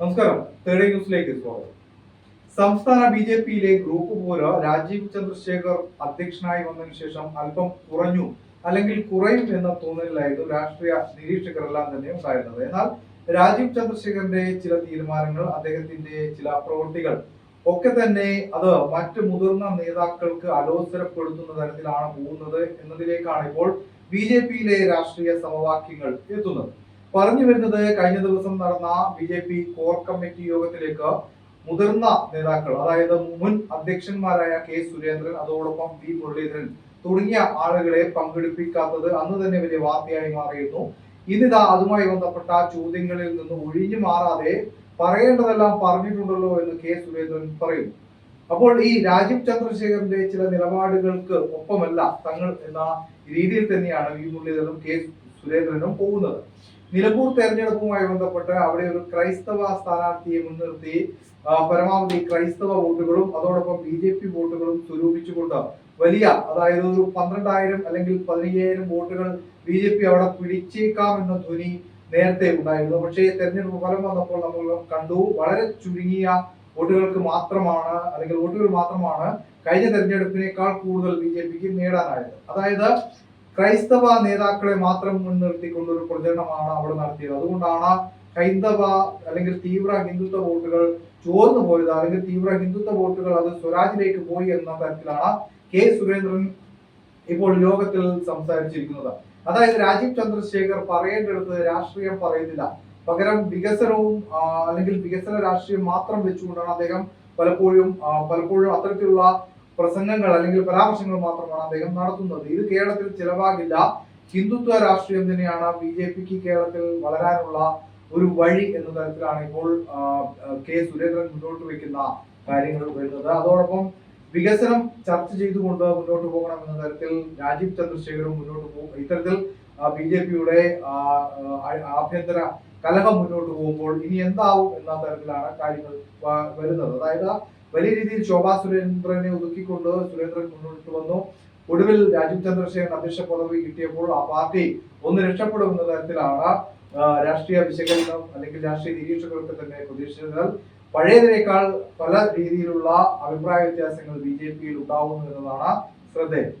നമസ്കാരം. തേർഡ് ന്യൂസിലേക്ക് സ്വാഗതം. സംസ്ഥാന ബി ജെ പിയിലെ ഗ്രൂപ്പ് പോര് രാജീവ് ചന്ദ്രശേഖർ അധ്യക്ഷനായി വന്നതിന് ശേഷം അല്പം കുറഞ്ഞു അല്ലെങ്കിൽ കുറയും എന്ന തോന്നലിലായിരുന്നു രാഷ്ട്രീയ നിരീക്ഷകരെല്ലാം തന്നെ ഉണ്ടായിരുന്നത്. എന്നാൽ രാജീവ് ചന്ദ്രശേഖരന്റെ ചില തീരുമാനങ്ങൾ അദ്ദേഹത്തിന്റെ ചില പ്രവൃത്തികൾ ഒക്കെ തന്നെ അത് മറ്റ് മുതിർന്ന നേതാക്കൾക്ക് അലോസരപ്പെടുത്തുന്ന തരത്തിലാണ് പോകുന്നത് എന്നതിലേക്കാണ് ഇപ്പോൾ ബി ജെ പിയിലെ രാഷ്ട്രീയ സമവാക്യങ്ങൾ എത്തുന്നത്. പറഞ്ഞു വരുന്നത് കഴിഞ്ഞ ദിവസം നടന്ന B J P core committee യോഗത്തിലേക്ക് മുതിർന്ന നേതാക്കൾ അതായത് മുൻ അധ്യക്ഷന്മാരായ കെ സുരേന്ദ്രൻ അതോടൊപ്പം വി മുരളീധരൻ തുടങ്ങിയ ആളുകളെ പങ്കെടുപ്പിക്കാത്തത് അന്ന് തന്നെ വലിയ വാർത്തയായി മാറിയിരുന്നു. ഇന്നിതാ അതുമായി ബന്ധപ്പെട്ട ചോദ്യങ്ങളിൽ നിന്ന് ഒഴിഞ്ഞു മാറാതെ പറയേണ്ടതെല്ലാം പറഞ്ഞിട്ടുണ്ടല്ലോ എന്ന് കെ സുരേന്ദ്രൻ പറയുന്നു. അപ്പോൾ ഈ രാജീവ് ചന്ദ്രശേഖരന്റെ ചില നിലപാടുകൾക്ക് ഒപ്പമല്ല തങ്ങൾ എന്ന രീതിയിൽ തന്നെയാണ് വി മുരളീധരനും കെ സുരേന്ദ്രനും പോകുന്നത്. നിലമ്പൂർ തെരഞ്ഞെടുപ്പുമായി ബന്ധപ്പെട്ട് അവിടെ ഒരു ക്രൈസ്തവ സ്ഥാനാർത്ഥിയെ മുൻനിർത്തി പരമാവധി ക്രൈസ്തവ വോട്ടുകളും അതോടൊപ്പം ബി ജെ പി വോട്ടുകളും സ്വരൂപിച്ചുകൊണ്ട് വലിയ അതായത് ഒരു പന്ത്രണ്ടായിരം അല്ലെങ്കിൽ പതിനയ്യായിരം വോട്ടുകൾ ബി ജെ പി അവിടെ പിടിച്ചേക്കാം എന്ന ധ്വനി നേരത്തെ ഉണ്ടായിരുന്നു. പക്ഷേ തെരഞ്ഞെടുപ്പ് ഫലം വന്നപ്പോൾ നമ്മൾ കണ്ടു വളരെ ചുരുങ്ങിയ വോട്ടുകൾക്ക് മാത്രമാണ് അല്ലെങ്കിൽ വോട്ടുകൾ മാത്രമാണ് കഴിഞ്ഞ തെരഞ്ഞെടുപ്പിനേക്കാൾ കൂടുതൽ ബി ജെ പിക്ക് നേടാനായത്. അതായത് ക്രൈസ്തവ നേതാക്കളെ മാത്രം മുൻനിർത്തിക്കൊണ്ട് ഒരു പ്രചരണമാണ് അവിടെ നടത്തിയത്. അതുകൊണ്ടാണ് ഹൈന്ദവ അല്ലെങ്കിൽ തീവ്ര ഹിന്ദുത്വ വോട്ടുകൾ ചോർന്നു പോയത്. അല്ലെങ്കിൽ തീവ്ര ഹിന്ദുത്വ വോട്ടുകൾ അത് സ്വരാജിലേക്ക് പോയി എന്ന തരത്തിലാണ് കെ സുരേന്ദ്രൻ ഇപ്പോൾ യോഗത്തിൽ സംസാരിച്ചിരിക്കുന്നത്. അതായത് രാജീവ് ചന്ദ്രശേഖർ പറയേണ്ടടുത്ത് രാഷ്ട്രീയം പറയുന്നില്ല. പകരം വികസനവും അല്ലെങ്കിൽ വികസന രാഷ്ട്രീയം മാത്രം വെച്ചുകൊണ്ടാണ് അദ്ദേഹം പലപ്പോഴും പലപ്പോഴും അത്തരത്തിലുള്ള പ്രസംഗങ്ങൾ അല്ലെങ്കിൽ പരാമർശങ്ങൾ മാത്രമാണ് അദ്ദേഹം നടത്തുന്നത്. ഇത് കേരളത്തിൽ ചിലവാകില്ല. ഹിന്ദുത്വ രാഷ്ട്രീയം തന്നെയാണ് ബി ജെ പിക്ക് കേരളത്തിൽ വളരാനുള്ള ഒരു വഴി എന്ന തരത്തിലാണ് ഇപ്പോൾ കെ സുരേന്ദ്രൻ മുന്നോട്ട് വെക്കുന്ന കാര്യങ്ങൾ വരുന്നത്. അതോടൊപ്പം വികസനം ചർച്ച ചെയ്തുകൊണ്ട് മുന്നോട്ട് പോകണം എന്ന തരത്തിൽ രാജീവ് ചന്ദ്രശേഖരും മുന്നോട്ട് പോകും. ഇത്തരത്തിൽ ബി ജെ പിയുടെ ആഭ്യന്തര കലഹം മുന്നോട്ട് പോകുമ്പോൾ ഇനി എന്താവും എന്ന തരത്തിലാണ് കാര്യങ്ങൾ വരുന്നത്. അതായത് വലിയ രീതിയിൽ ശോഭാ സുരേന്ദ്രനെ ഒതുക്കിക്കൊണ്ട് സുരേന്ദ്രൻ മുന്നോട്ട് വന്നു. ഒടുവിൽ രാജീവ് ചന്ദ്രശേഖരൻ അധ്യക്ഷ പദവി കിട്ടിയപ്പോൾ ആ പാർട്ടി ഒന്ന് രക്ഷപ്പെടും എന്ന തരത്തിലാണ് രാഷ്ട്രീയ വിശകലനം അല്ലെങ്കിൽ രാഷ്ട്രീയ നിരീക്ഷകർക്ക് തന്നെ പ്രതീക്ഷിച്ചത് പഴയതിനേക്കാൾ പല രീതിയിലുള്ള അഭിപ്രായ വ്യത്യാസങ്ങൾ ബി ജെ പിയിൽ ഉണ്ടാവുന്നു എന്നതാണ് ശ്രദ്ധേയം.